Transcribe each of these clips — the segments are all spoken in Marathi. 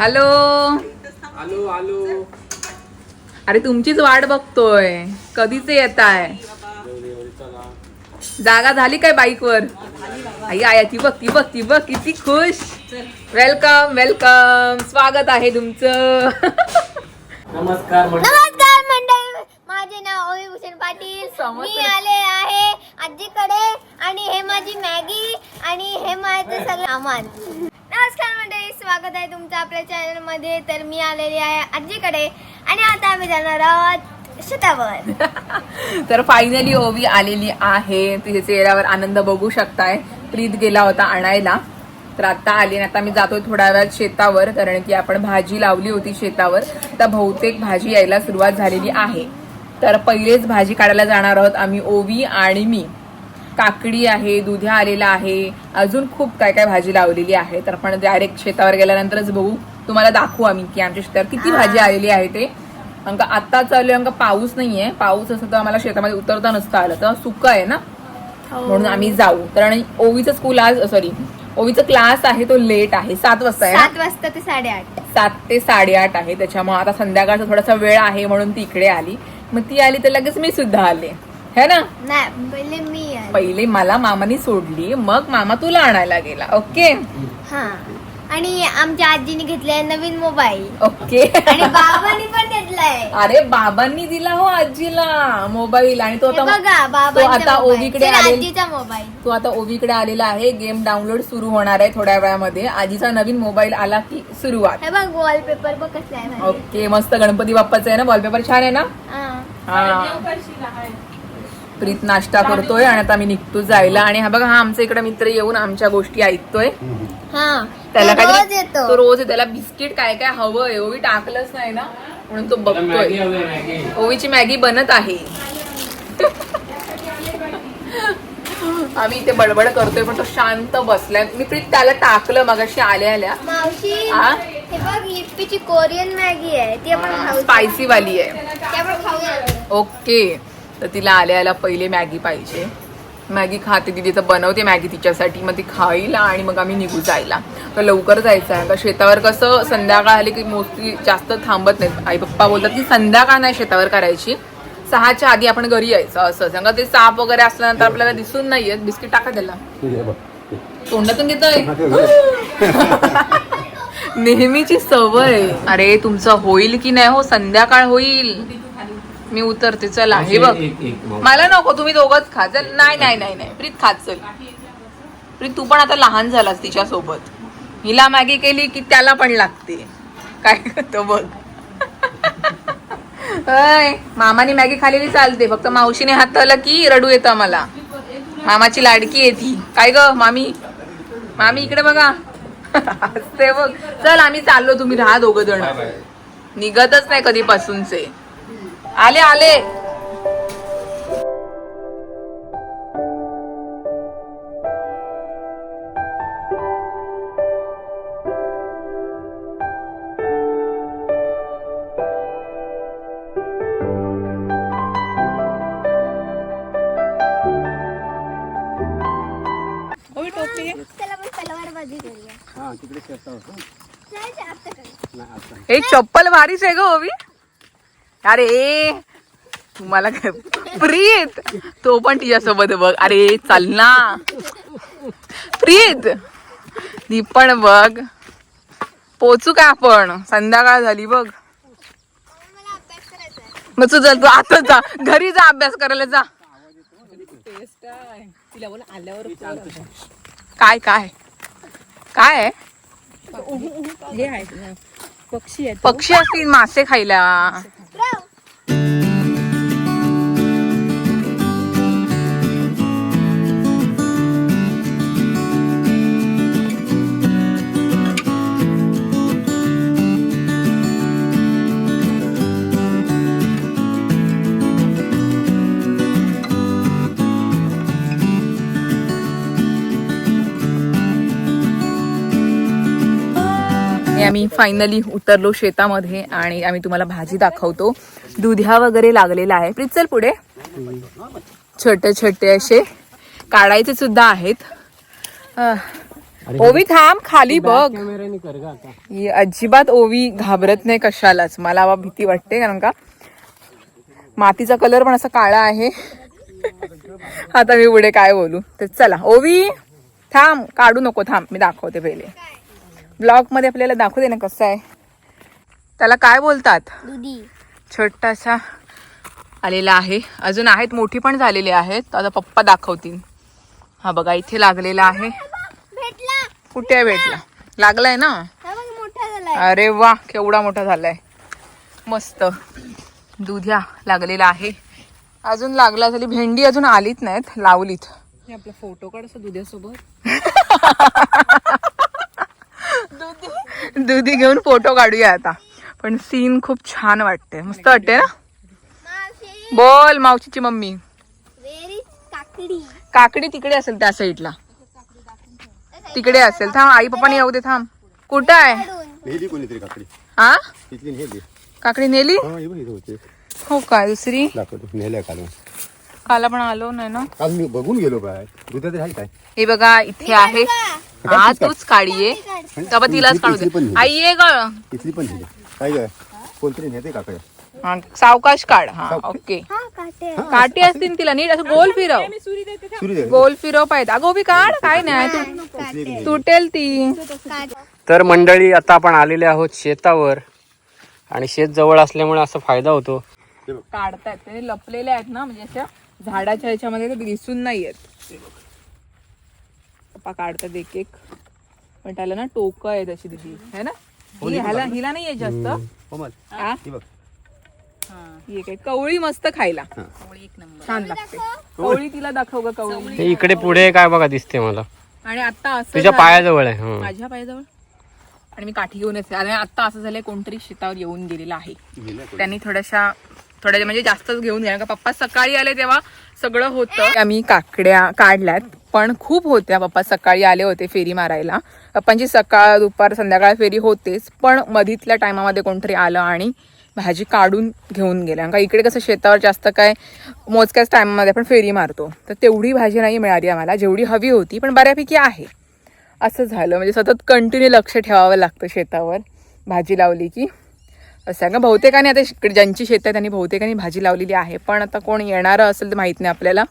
हॅलो. आलो आलो अरे तुमचीच वाट बघतोय. कधीच येत आहे जागा झाली काय बाईक वर आई आया ती बघ ती बघ ती बघ किती खुश. Welcome welcome. स्वागत आहे तुमचं. नमस्कार. नमस्कार मंडळी. माझे नाव ओवी भूषण पाटील. समोर मी आले आहे आजीकडे आणि हे माझी मॅगी आणि हे माझे सगळे सामान. स्वागत आहे तुमचं आपल्या चॅनलमध्ये तर मी आलेली आहे आजीकडे. आणि आता आम्ही जाणार आहोत शेतावर. तर फायनली ओवी आलेली आहे. तिचे चेहऱ्यावर आनंद बघू शकताय. प्रीत गेला होता आणायला. तर आता आली आणि आता मी जातोय थोड्या वेळात शेतावर कारण की आपण भाजी लावली होती शेतावर. तर बहुतेक भाजी यायला सुरुवात झालेली आहे. तर पहिलेच भाजी काढायला जाणार आहोत आम्ही ओवी आणि मी. काकडी आहे दुध्या आलेला आहे अजून खूप काय काय भाजी लावलेली आहे. तर आपण डायरेक्ट शेतावर गेल्यानंतरच बघू. तुम्हाला दाखवू आम्ही की आमच्या शेतावर किती भाजी आलेली आहे ते. अंक आता चालू अंक पाऊस नाहीये. पाऊस असं तर आम्हाला शेतामध्ये उतरता नसतं आलं. तर सुकं आहे ना? म्हणून आम्ही जाऊ. तर आणि ओवीचं स्कूल आज सॉरी ओवीचं क्लास आहे तो लेट आहे. सात वाजता आहे? सात वाजता ते साडेआठ. सात ते साडेआठ आहे. त्याच्यामुळे आता संध्याकाळचा थोडासा वेळ आहे म्हणून ती इकडे आली. मग ती आली तर लगेच मी सुद्धा आले. है ना? नाही पहिले मी आले. पहिले मला मामानी सोडली मग मामा तुला आणायला गेला ओके? हा. आणि आमच्या आजीने घेतलाय नवीन मोबाईल. ओके. आणि बाबांनी पण घेतलाय. अरे बाबांनी दिला हो आजीला मोबाईल. आणि तो हे आता तो बाबांचा आता मोबाईल. ओवीकडे आलेला आजीचा मोबाईल. तो आता ओवीकडे आलेला आहे. गेम डाउनलोड सुरू होणार आहे थोड्या वेळामध्ये. आजीचा नवीन मोबाईल आला की सुरुवात. हे बघ वॉलपेपर बघ कसला आहे. ओके मस्त गणपती बाप्पाचं आहे ना? वॉलपेपर छान आहे ना? हा. हा. प्रीत नाश्ता करतोय आणि आता मी निघतो जायला. आणि हा बघा हा आमचा इकडे मित्र येऊन आमच्या गोष्टी ऐकतोय. हा त्याला काय तो रोज. त्याला बिस्किट काय काय हवंय ओवी टाकलंच नाही ना म्हणून तो बघतोय. ओवीची मॅगी बनत आहे. आम्ही इथे बडबड करतोय पण तो शांत बसलाय. मी प्रीत त्याला टाकलं मगाशी आल्या आल्या. मावशी बघ लिप्पीची कोरियन मॅगी आहे. ती आपण खाऊ स्पायसी वाली आहे. ओके. तर तिला आल्या आल्या पहिले मॅगी पाहिजे. मॅगी खाते तिथे तर बनवते मॅगी तिच्यासाठी. मग ती खाईला आणि मग आम्ही निघू जायला. तर लवकर जायचं आहे का शेतावर कसं संध्याकाळ आली की मोस्टली जास्त थांबत नाहीत. आई पप्पा बोलतात की संध्याकाळ नाही शेतावर करायची. सहाच्या आधी आपण घरी यायचं असं. सांगा ते साप वगैरे असल्यानंतर आपल्याला दिसून नाही येत बिस्किट टाका त्याला. तोंडातून घेतोय. नेहमीची सवय. अरे तुमचं होईल की नाही हो? संध्याकाळ होईल. मी उतरते. चला हे बघ. मला नको तुम्ही दोघच खा. चल नाही नाही नाही नाही. प्रीत खात चल. प्रीत तू पण आता लहान झालास तिच्या सोबत हिला मॅगी केली की त्याला पण लागते. काय करतो बघ. अय मामाने मॅगी खाल्लेली चालते. फक्त मावशीने हाताला की रडू येतं मला मामाची लाडकी आहे ती. काय ग मामी? मामी इकडे बघा. हसते बघ. चल आम्ही चाललो तुम्ही राहा दोघ जण. निघतच नाही कधीपासूनचे. आले आले. हा हा. हे चप्पल भारीच आहे ग ओवी. अरे तुम्हाला काय प्रीत? तो पण तिच्यासोबत बघ. अरे चाल ना. प्रीत ती पण बघ. पोचू का आपण? संध्याकाळ झाली बघ. मग तू चल तू आता जा. घरी जा अभ्यास करायला जा. काय काय? काय आहे? पक्षी असतील मासे खायला. आणि आम्ही फायनली उतरलो शेतामध्ये आणि आम्ही तुम्हाला भाजी दाखवतो. दुध्या वगैरे लागलेला आहे. प्लीज चल पुढे. छोटे छोटे असे काढायचे सुद्धा आहेत. ओवी थांब खाली बघ. अजिबात ओवी घाबरत नाही कशालाच. मला बा भीती वाटते कारण का? मातीचा कलर पण असा काळा आहे. आता मी पुढे काय बोलू. तर चला ओवी थांब काढू नको थांब. मी दाखवते पहिले. ब्लॉगमध्ये आपल्याला दाखवते ना कसं आहे. त्याला काय बोलतात? दुधी. छोटासा आलेला आहे. अजून आहेत मोठी पण झालेली आहेत. आता पप्पा दाखवतील. हा बघा इथे लागलेला आहे. भेटला. कुठे भेटला? लागलाय ना? हा बघ मोठा झालाय. अरे वा केवढा मोठा झालाय. मस्त. दुध्या लागलेला आहे. अजून लागला झाली भेंडी अजून आलीत नाहीत लावलीत. आपला फोटो काढ दुध्यासोबत. दुधी. घेऊन फोटो काढूया आता. पण सीन खूप छान वाटते मस्त वाटते ना? मावशी. बोल मावशीची मम्मी. काकडी. काकडी तिकडे असेल त्या साईडला. तिकडे असेल. थांब आई पप्पाने येऊ दे थांब. कुठं आहे? काढून नेली कोणीतरी काकडी? हा काकडी नेली? हा काय दुसरी? काल काला पण आलो नाही ना. बघून गेलो बाय दुधा तरी आहे काय? हे बघा इथे आहे. हा तूच काळी आहे तेव्हा तिलाच काढू दे. आई ये ग. इथली पण काय काय कोणतरी नेते हा, सावकाश काढ. हा ओके. हा काटे. काठी असतील तिला नीट असं गोल फिरव. सुरू दे. गोल फिरव पाहिजे अगो बी काढ. काय नाही तू- तुटेल ती. तर मंडळी आता आपण आलेले आहोत शेतावर. आणि शेत जवळ असल्यामुळे असा फायदा होतो. काढतायत. ते लपलेले आहेत ना म्हणजे अशा झाडाच्या ह्याच्यामध्ये ते दिसून नाही येत पप्पा काढतात एक एक. पण त्याला ना टोक आहे तशी तिची है ना? ही ह्याला हिला नाही आहे जास्त कोमल हा? हे बघ. ही. एक आहे. कवळी मस्त खायला. छान लागते. कवळी तिला दाखव ग कवळी. हे इकडे पुढे काय बघा दिसते मला. आणि आता असं तुझ्या झालं- पायाजवळ आहे हं. माझ्या पायाजवळ? आणि मी काठी घेऊन येते. आणि आता असं झालंय कोणतरी शेतावर येऊन गेलेलं आहे. त्यांनी थोड्याशा थोड्या म्हणजे जास्तच घेऊन गेल्या का पप्पा सकाळी आले तेव्हा सगळं होतं. आम्ही काकड्या काढल्यात. पण खूप होत्या. पप्पा सकाळी आले होते फेरी मारायला. पप्पांची सकाळ दुपार संध्याकाळ फेरी होतेच पण मधीतल्या टायमामध्ये कोणतरी आलं आणि भाजी काढून घेऊन गेल्या. का इकडे कसं शेतावर जास्त काय मोजक्याच टायमामध्ये आपण फेरी मारतो. तर तेवढी भाजी नाही मिळाली आम्हाला. जेवढी हवी होती पण बऱ्यापैकी आहे. असं झालं. म्हणजे सतत कंटिन्यू लक्ष ठेवावं लागतं शेतावर. भाजी लावली की. असं आहे का? बहुतेकाने आता ज्यांची शेत आहे त्यांनी बहुतेकाने भाजी लावलेली आहे. पण आता कोण येणारं असेल तर माहीत नाही आपल्याला.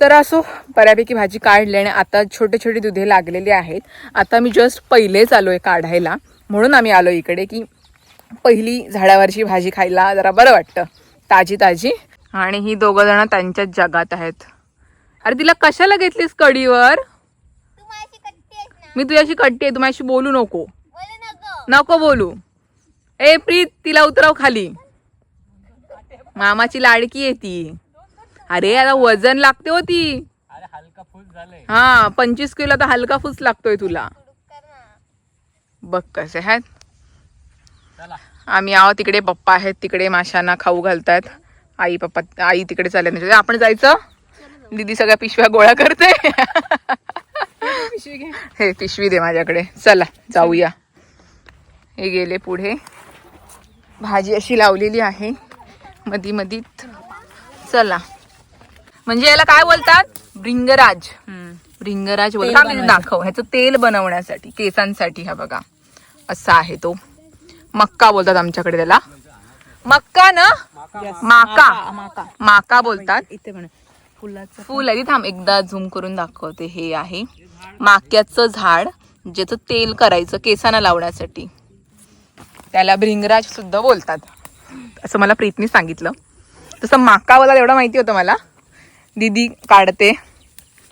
तर असो बऱ्यापैकी भाजी काढली आणि आता छोटे छोटे दुधे लागलेले आहेत. आता मी जस्ट पहिलेच आलो आहे काढायला. म्हणून आम्ही आलो इकडे की पहिली झाडावरची भाजी खायला जरा बरं वाटतं. ताजी ताजी. आणि ही दोघं जण त्यांच्याच जगात आहेत. अरे तिला कशाला घेतलीस ना? मी तुझ्याशी कट्टी आहे तू माझ्याशी बोलू नको. बोले नको. नको बोलू. ए प्रीत तिला उतरव खाली. मामाची लाडकी आहे ती. अरे आता वजन लागते होती हलका फुल झालंय. हा पंचवीस किलो तर हलका फुस लागतोय तुला. बघ कसे आहेत. आम्ही आहो तिकडे पप्पा आहेत तिकडे माशांना खाऊ घालतात. आई पप्पा आई तिकडे चालले नाही आपण जायचं? दीदी सगळ्या पिशव्या गोळा करते. हे पिशवी दे माझ्याकडे. चला जाऊया. हे गेले पुढे. भाजी अशी लावलेली आहे. मधी मधीत. चला. म्हणजे याला काय बोलतात? भृंगराज भृंगराज बोलतात. हा, मी दाखव. ह्याचं तेल बनवण्यासाठी केसांसाठी हा बघा. असा आहे तो. मक्का बोलतात आमच्याकडे त्याला. मक्का ना? माका. माका. बोलतात. इथे पण. फुल आहे. थांब एकदा झूम करून दाखवते. हे आहे. माक्याचं झाड ज्याचं तेल करायचं केसांना लावण्यासाठी. त्याला भृंगराज सुद्धा बोलतात. असं मला प्रीतनी सांगितलं. तसं माकावाला एवढं माहिती होतं मला. दीदी काढते.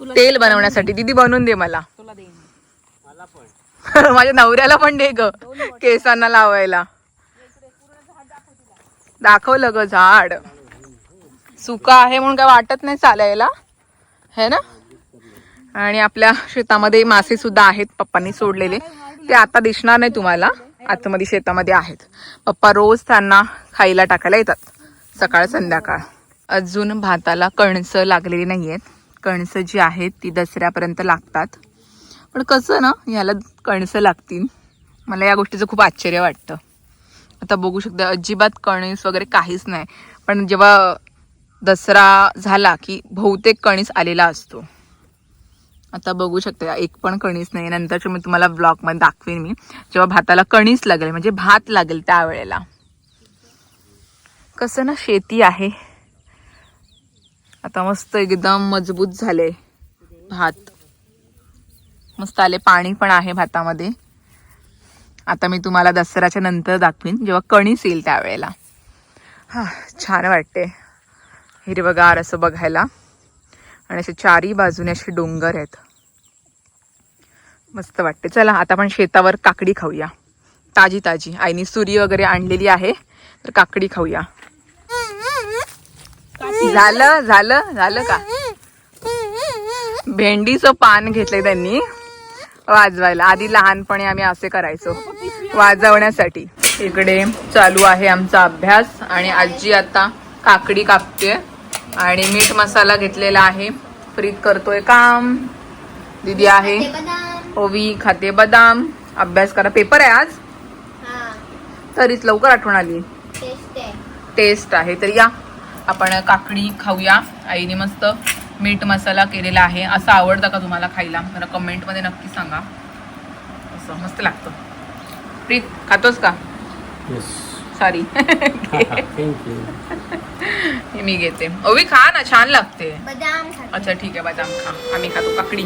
तेल बनवण्यासाठी. दीदी बनवून दे मला. माझ्या नवऱ्याला पण दे ग. केसांना लावायला. दाखवलं ग झाड. सुका आहे म्हणून काय वाटत नाही चालायला. है ना? आणि आपल्या शेतामध्ये मासे सुद्धा आहेत. पप्पांनी सोडलेले. ते आता दिसणार नाही तुम्हाला. आतमध्ये शेतामध्ये आहेत. पप्पा रोज त्यांना खायला टाकायला येतात. सकाळ संध्याकाळ. अजून भाताला कणसं लागलेली नाही आहेत कणसं जी आहेत ती दसऱ्यापर्यंत लागतात. पण कसं ना ह्याला कणसं लागतील. मला या गोष्टीचं खूप आश्चर्य वाटतं. आता बघू शकता अजिबात कणीस वगैरे काहीच नाही. पण जेव्हा दसरा झाला की बहुतेक कणीस आलेला असतो. आता बघू शकता एक पण कणीस नाही. नंतरचे मी तुम्हाला ब्लॉगमध्ये दाखवेन मी. जेव्हा भाताला कणीस लागेल म्हणजे भात लागेल त्यावेळेला. कसं ना शेती आहे. आता मस्त एकदम मजबूत झाले भात. मस्त आले पाणी पण आहे भातामध्ये. आता मी तुम्हाला दसऱ्याच्या नंतर दाखवीन जेव्हा कणीस येईल त्यावेळेला. हा छान वाटते. हिरवगार असं बघायला. आणि असे चारही बाजूने असे डोंगर आहेत. मस्त वाटते. चला आता आपण शेतावर काकडी खाऊया. ताजी ताजी. आईनी सुरी वगैरे आणलेली आहे तर काकडी खाऊया. झालं झालं झालं का? भेंडीचं पान घेतलंय त्यांनी वाजवायला. आधी लहानपणी आम्ही असे करायचो वाजवण्यासाठी. इकडे चालू आहे आमचा अभ्यास आणि आजी आता काकडी कापते आणि मीठ मसाला घेतलेला आहे. प्रीत करतोय काम. दीदी आहे. ओवी खाते बदाम. अभ्यास करा. पेपर आहे आज? हा. तरीच लवकर आठवण आली. टेस्ट आहे. टेस्ट आहे. तर या. आपण काकडी खाऊया. आईने मस्त मीठ मसाला केलेला आहे. असं आवडतं का तुम्हाला खायला? मला कमेंटमध्ये नक्की सांगा. असं मस्त लागतं. प्रीत खातोस का? सॉरी थँक्यू मी घेते. ओवी खा ना छान लागते. अच्छा ठीक आहे बदाम खा. आम्ही खातो काकडी.